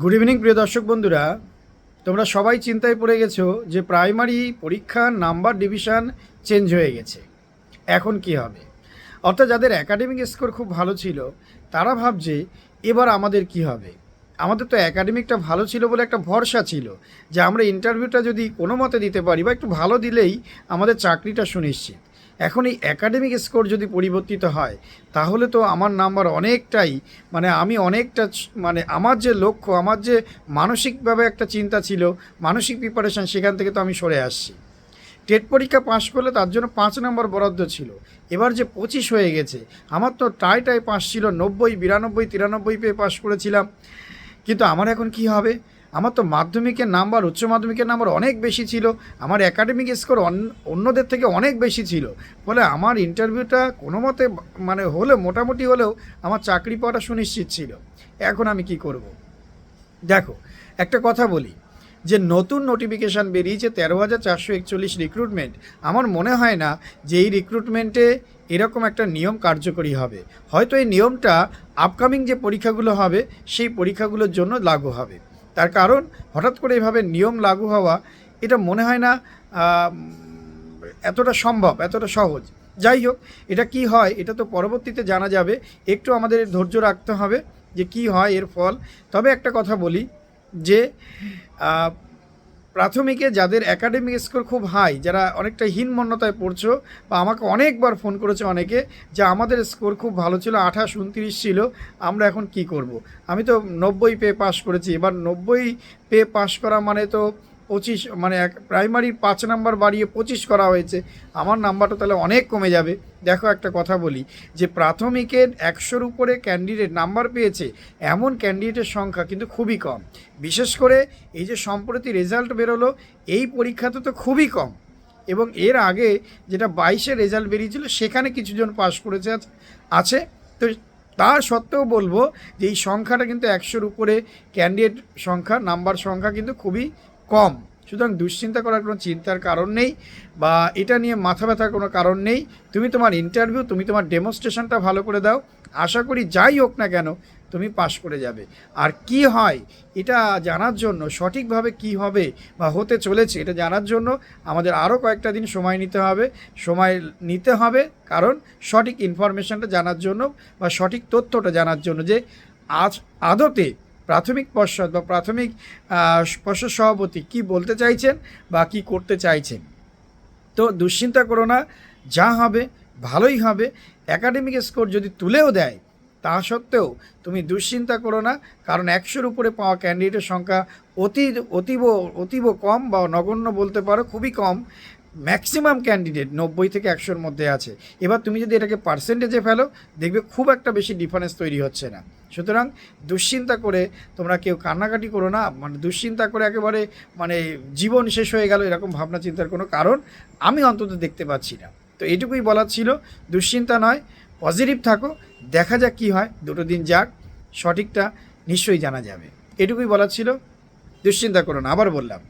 Good evening প্রিয় দর্শক বন্ধুরা। তোমরা সবাই চিন্তায় পড়ে গেছো যে প্রাইমারি পরীক্ষার নাম্বার ডিভিশন চেঞ্জ হয়ে গেছে। এখন কি হবে? অর্থাৎ যাদের একাডেমিক স্কোর খুব ভালো ছিল, তারা ভাবছে, এবার আমাদের কি হবে? আমাদের তো একাডেমিকটা ভালো ছিল বলে একটা ভরসা ছিল যে আমরা ইন্টারভিউটা যদি কোনো মতে দিতে পারি বা একটু ভালো দিলেই আমাদের চাকরিটা সুনিশ্চিত। এখন এই একাডেমিক স্কোর যদি পরিবর্তিত হয়, তাহলে তো আমার নাম্বার অনেকটাই মানে আমি অনেকটা মানে আমার যে লক্ষ্য, আমার যে মানসিকভাবে একটা চিন্তা ছিল, মানসিক প্রিপারেশান সেখান থেকে তো আমি সরে আসছি। টেট পরীক্ষা পাশ করলে তার জন্য পাঁচ নম্বর বরাদ্দ ছিল। এবার যে পঁচিশ হয়ে গেছে, আমার তো টাই টাই পাস ছিল, নব্বই, বিরানব্বই, তিরানব্বই পেয়ে পাশ করেছিলাম। কিন্তু আমার এখন কি হবে? আমার তো মাধ্যমিকের নাম্বার, উচ্চ মাধ্যমিকের নাম্বার অনেক বেশি ছিল। আমার একাডেমিক স্কোর অন্যদের থেকে অনেক বেশি ছিল। ফলে আমার ইন্টারভিউটা কোনো মতে মানে হলে মোটামুটি হলেও আমার চাকরি পাওয়াটা সুনিশ্চিত ছিল। এখন আমি কি করব। দেখো, একটা কথা বলি, যে নতুন নোটিফিকেশান বেরিয়েছে তেরো হাজার চারশো একচল্লিশ রিক্রুটমেন্ট আমার মনে হয় না যে এই রিক্রুটমেন্টে এরকম একটা নিয়ম কার্যকরী হবে। হয়তো এই নিয়মটা আপকামিং যে পরীক্ষাগুলো হবে, সেই পরীক্ষাগুলোর জন্য লাগু হবে। তার কারণ হঠাৎ করে এভাবে নিয়ম লাগু হওয়া, এটা মনে হয় না এতটা সম্ভব, এতটা সহজ। যাই হোক, এটা কি হয়, এটা তো পরবর্তীতে জানা যাবে। একটু আমাদের ধৈর্য রাখতে হবে যে কি হয় এর ফল। তবে একটা কথা বলি যে প্রাথমিকে যাদের একাডেমিক স্কোর খুব হাই যারা অনেকটা হীনমন্যতায় পড়ছো, বা আমাকে অনেকবার ফোন করেছে অনেকে যে আমাদের স্কোর খুব ভালো ছিল, আঠাশ, উনত্রিশ ছিল, আমরা এখন কি করব। আমি তো নব্বই পে পাশ করেছি, এবার নব্বই পে পাশ করা মানে তো পঁচিশ মানে এক প্রাইমারির পাঁচ নাম্বার বাড়িয়ে পঁচিশ করা হয়েছে। আমার নাম্বারটা তাহলে অনেক কমে যাবে। দেখো একটা কথা বলি, যে প্রাথমিকের একশোর উপরে ক্যান্ডিডেট নাম্বার পেয়েছে, এমন ক্যান্ডিডেটের সংখ্যা কিন্তু খুবই কম। বিশেষ করে এই যে সম্প্রতি রেজাল্ট বেরোলো, এই পরীক্ষাতে তো খুবই কম। এবং এর আগে যেটা বাইশে রেজাল্ট বেরিয়েছিল, সেখানে কিছুজন পাশ করেছে, আছে তো তার সত্ত্বেও বলব যে এই সংখ্যাটা কিন্তু একশোর উপরে ক্যান্ডিডেট সংখ্যা নাম্বার সংখ্যা কিন্তু খুবই কম। সুতরাং দুশ্চিন্তা করার কোনো চিন্তার কারণ নেই বা এটা নিয়ে মাথা ব্যথার কোনো কারণ নেই। তুমি তোমার ইন্টারভিউ তুমি তোমার ডেমনস্ট্রেশনটা ভালো করে দাও। আশা করি যাই হোক না কেন, তুমি পাশ করে যাবে। আর কি হয়, এটা জানার জন্য, সঠিকভাবে কি হবে বা হতে চলেছে এটা জানার জন্য আমাদের আরও কয়েকটা দিন সময় নিতে হবে। সময় নিতে হবে কারণ সঠিক ইনফরমেশনটা জানার জন্য বা সঠিক তথ্যটা জানার জন্য যে আজ আদতে প্রাথমিক পর্ষদ বা প্রাথমিক পর্ষদ সভাপতি কি বলতে চাইছেন বা কি করতে চাইছেন? তো দুশ্চিন্তা করো না, যা হবে ভালোই হবে। একাডেমিক স্কোর যদি তুলেও দেয়, তা সত্ত্বেও তুমি দুশ্চিন্তা করো না, কারণ একশোর উপরে পাওয়া ক্যান্ডিডেটের সংখ্যা অতি, অতীব অতীব কম বা নগণ্য বলতে পারো, খুবই কম। ম্যাক্সিমাম ক্যান্ডিডেট নব্বই থেকে একশোর মধ্যে আছে। এবার তুমি যদি এটাকে পার্সেন্টেজে ফেলো, দেখবে খুব একটা বেশি ডিফারেন্স তৈরি হচ্ছে না। সুতরাং দুশ্চিন্তা করে তোমরা কেউ কান্নাকাটি করো না মানে দুশ্চিন্তা করে একেবারে মানে জীবন শেষ হয়ে গেল এরকম ভাবনা চিন্তার কোনো কারণ আমি অন্তত দেখতে পাচ্ছি না। তো এটুকুই বলার ছিল, দুশ্চিন্তা নয় পজিটিভ থাকো, দেখা যাক কী হয়, দুটো দিন যাক, সঠিকটা নিশ্চয়ই জানা যাবে। এটুকুই বলার ছিল, দুশ্চিন্তা করো না, আবার বললাম।